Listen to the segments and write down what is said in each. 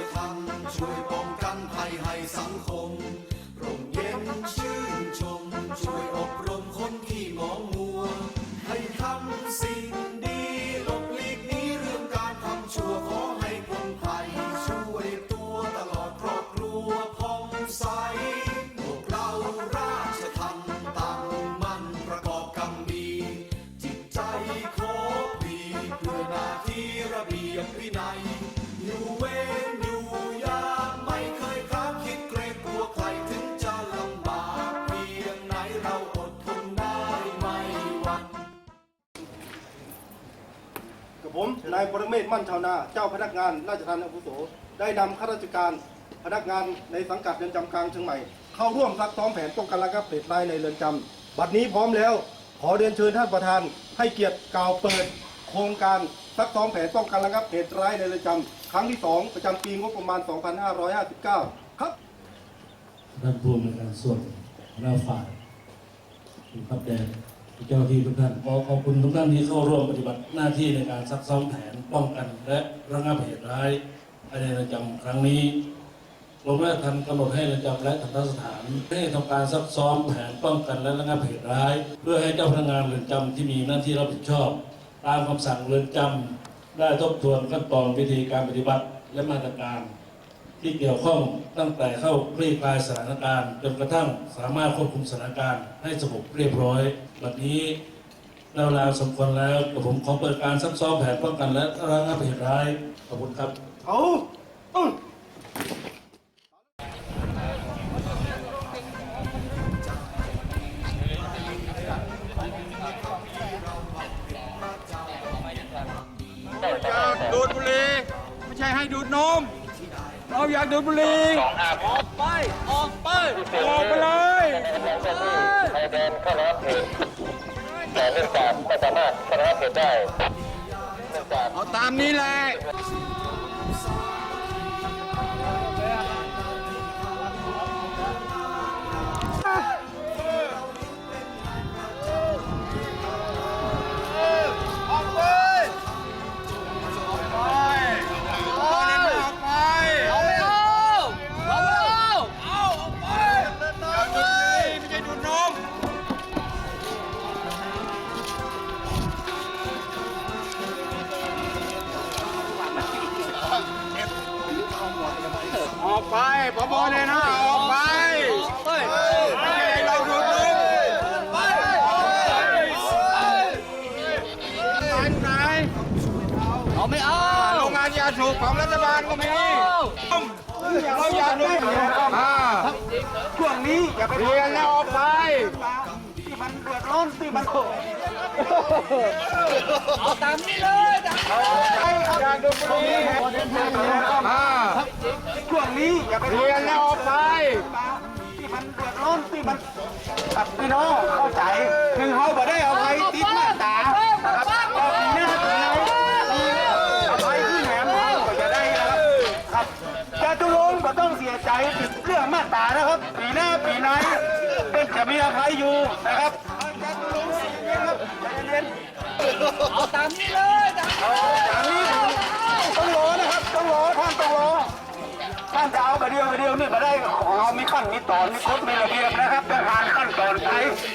ราชทัณฑ์ช่วยป้องกันภัยให้สังคม ร่มเย็นชื่นชมช่วย ผมนายปรเมศมั่นชาวนา เจ้าพนักงานราชทัณฑ์อาวุโส ได้นำข้าราชการพนักงานในสังกัดเรือนจำกลางเชียงใหม่ เข้าร่วมซักซ้อมแผนป้องกันระงับเหตุร้ายในเรือนจำบัดนี้พร้อมแล้ว ขอเรียนเชิญท่านประธาน ให้เกียรติกล่าวเปิด โครงการซักซ้อมแผนป้องกันระงับเหตุร้ายในเรือนจำครั้งที่ 2 ประจำปีงบประมาณ 2559 ครับท่านผู้อำนวยการส่วนหัวหน้าฝ่ายคุณพับแดง เจ้าหน้าที่ทุกท่านขอขอบคุณทุกท่านที่เข้าร่วมปฏิบัติหน้าที่ในการซักซ้อมแผนป้องกัน และระงับเหตุร้ายภายในเรือนจำครั้งนี้กรมราชทัณฑ์กำหนดให้เรือนจำและทันตสถานให้ทำการซักซ้อมแผนป้องกันและระงับเหตุร้าย เพื่อให้เจ้าพนักงานเรือนจำที่มีหน้าที่รับผิดชอบ ตามคำสั่งเรือนจำได้ทบทวนขั้นตอนวิธีการปฏิบัติและมาตรการ ที่เกี่ยวข้องตั้งแต่เข้าคลี่คลายสถานการณ์จนกระทั่งสามารถควบคุมสถานการณ์ให้สงบเรียบร้อยวันนี้เราลาวสมควรแล้วผมขอเปิดการซักซ้อมแผนป้องกันและระงับเหตุร้ายขอบคุณครับเอาอื้ออยากดูดบุหรี่ไม่ใช่ให้ดูดนม เราอยากดูดบุหรี่ออกไป ออกไป ออกไปเลยไทยแดนเข้าระงับเหตุแต่เนื่องจากไม่สามารถเข้าระงับเหตุได้เนื่องจากเอาตามนี้แหละ ของรัฐบาลก็มีเราอยากดูอ่าช่วงนี้อย่าไปเรียนแล้วออกไปที่มันเดือดร้อนที่มันเอาตามนี้เลยอยากดูบุหรี่อ่าช่วงนี้อย่าไปเรียนแล้วออกไปที่มันเดือดร้อนที่มันตัดพี่น้องเข้าใจคือเขาบ่ได้เอาไปติดหน้าตานะครับเอาปีหน้าปีไหนเอาไปที่แหนมเขาก็จะได้นะครับครับจาตุรงค์ก็ต้องเสียใจติดเรื่องมาตรานะครับ ปีหน้าปีไหนเป็น จะมีอภัยอยู่นะครับจาตุรงค์เอาตามนี้เลยตามนี้ต้องรอนะครับต้องรอท่านต้องรอท่านจะเอาไปเดียวไปเดียวนี่มาได้ของเรามีขั้นมีตอนมีกฎมีระเบียบนะครับต้องผ่านขั้นตอนไป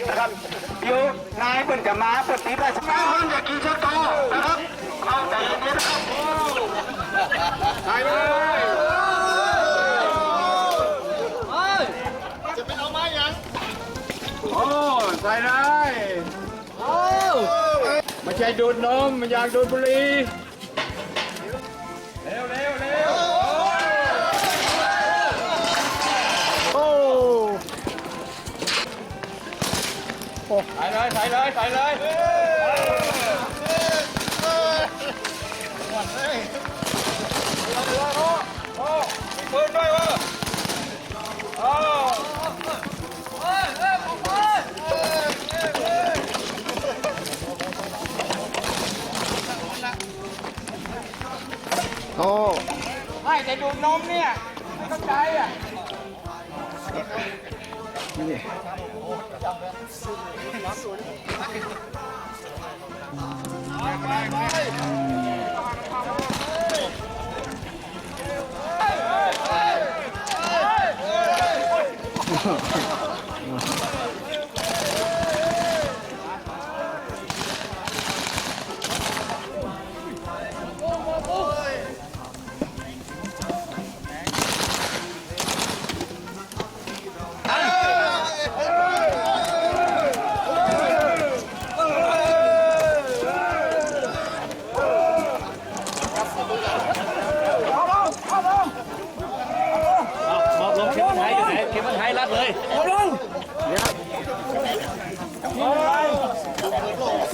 นะครับเดี๋ยวนายเพิ่นจะมาเพิ่นตีราชการเพิ่นจะกินชะตอนะครับเอาใจเย็นๆนะครับใส่เลย ใส่เลยไมาใช่ดูดนมมาอยากดูดบุหรี่เร็วเร็วเร็วโอ้ใส่เลยใส่เลยใส่เลยโอ้มีปืนด้วย ดูดนมเนี่ย ไม่เข้าใจอะเ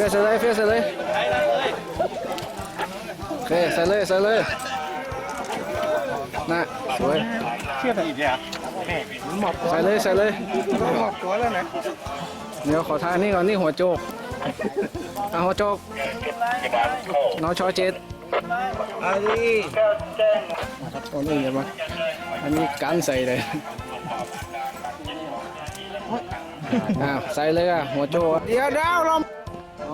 ฟใส่เลยเฟใส่เลยโอเคใส่เลยใส่เลยน่ะสวยเชื่อถืออีกแล้วใส่เลยใส่เลยหมอบตัวแล้วนะเดี๋ยวขอทานนี่ก่อนนี่หัวโจกอะหัวโจกน้องชอเจ็ดอันนี้อันนี้เห็นไหมอันนี้กันใส่เลยอ้าวใส่เลยอะหัวโจกเดี๋ยวดาวลม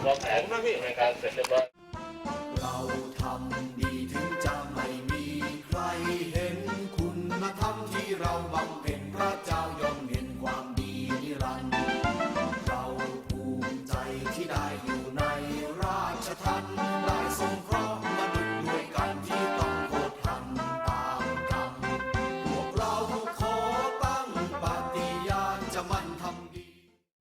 ทางวางแผนในการเสร็จเรียบร้อย